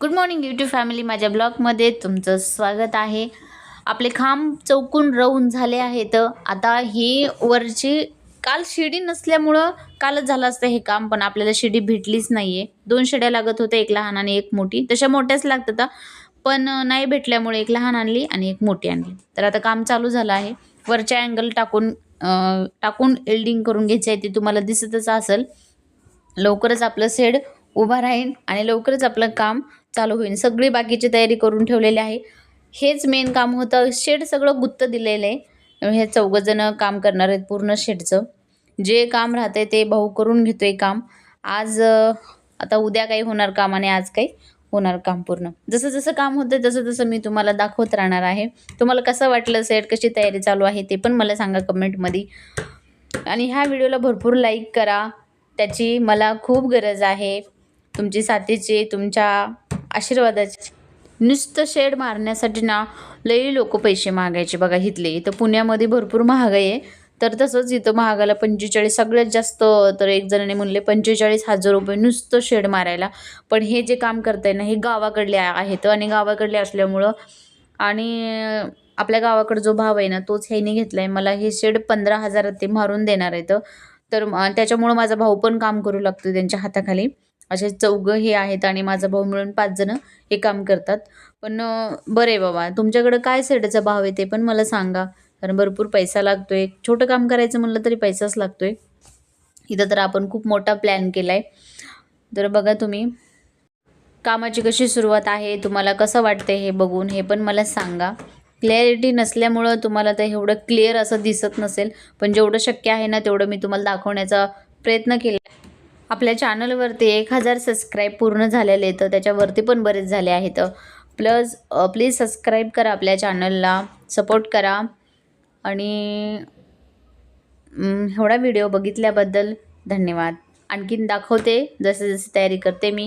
Good morning YouTube family माझ्या ब्लॉगमध्ये तुमचं स्वागत आहे. आपले खांब चौकून रवून झाले आहेत. आता ही वरची काल शिडी नसल्यामुळं कालच झालं असतं हे काम पण आपल्याला शिडी भेटलीच नाही आहे दोन शिड्या लागत होत्या एक लहान आणि एक मोठी. तशा मोठ्याच लागतात पण नाही भेटल्यामुळे एक लहान आणली आणि एक मोठी आणली. तर आता काम चालू झालं आहे. वरच्या अँगल टाकून टाकून एल्डिंग करून घ्यायचं आहे ते तुम्हाला दिसतच असेल. लवकरच आपलं सेड उभा राहीन आणि लवकरच आपलं काम चालू होईल. सगळी बाकीची तयारी करून ठेवलेली आहे. हेच मेन काम होतं. शेड सगळं गुत्त दिलेलं आहे हे चौघंजणं काम करणार आहेत पूर्ण शेडचं. जे काम राहतंय ते भाऊ करून घेतोय काम. आज आता उद्या काही होणार काम आणि आज काही होणार काम पूर्ण. जसं जसं काम होतं तसं तसं मी तुम्हाला दाखवत राहणार आहे. तुम्हाला कसं वाटलं सेट कशी तयारी चालू आहे ते पण मला सांगा कमेंटमध्ये आणि ह्या व्हिडिओला भरपूर लाईक करा. त्याची मला खूप गरज आहे. तुमची साथीची तुमच्या आशीर्वादाची. नुसतं शेड मारण्यासाठी ना लई लोक पैसे मागायचे बघा इथले. इथं पुण्यामध्ये भरपूर महागाई आहे. तर तसंच इथं महागाला पंचेचाळीस सगळ्यात जास्त तर एक जणाने म्हणले पंचेचाळीस हजार रुपये नुसतं शेड मारायला. पण हे जे काम करताय ना हे गावाकडले आहेत आणि गावाकडले असल्यामुळं आणि आपल्या गावाकडे जो भाव आहे ना तोच ह्याने घेतला आहे मला हे शेड पंधरा हजारात ते मारून देणार आहेत. तर त्याच्यामुळं माझा भाऊ पण काम करू लागतो त्यांच्या हाताखाली. असे चौघं हे आहेत आणि माझा भाऊ मिळून पाच जणं हे काम करतात. पण बरं आहे बाबा. तुमच्याकडं काय सेटचा भाव आहे ते पण मला सांगा. कारण भरपूर पैसा लागतो आहे छोटं काम करायचं म्हणलं तरी पैसाच लागतो आहे इथं तर आपण खूप मोठा प्लॅन केला आहे तर बघा तुम्ही. कामाची कशी सुरुवात आहे? तुम्हाला कसं वाटतं हे बघून हे पण मला सांगा. क्लॅरिटी नसल्यामुळं तुम्हाला तर एवढं क्लिअर असं दिसत नसेल. पण जेवढं शक्य आहे ना तेवढं मी तुम्हाला दाखवण्याचा प्रयत्न केला आपल्या चॅनलवरती एक हजार सबस्क्राईब पूर्ण झालेले आहेत त्याच्यावरती पण बरेच झाले आहेत. प्लस प्लीज सबस्क्राईब करा आपल्या चॅनलला सपोर्ट करा. आणि एवढा व्हिडिओ बघितल्याबद्दल धन्यवाद. आणखीन दाखवते जसे जसे तयारी करते मी.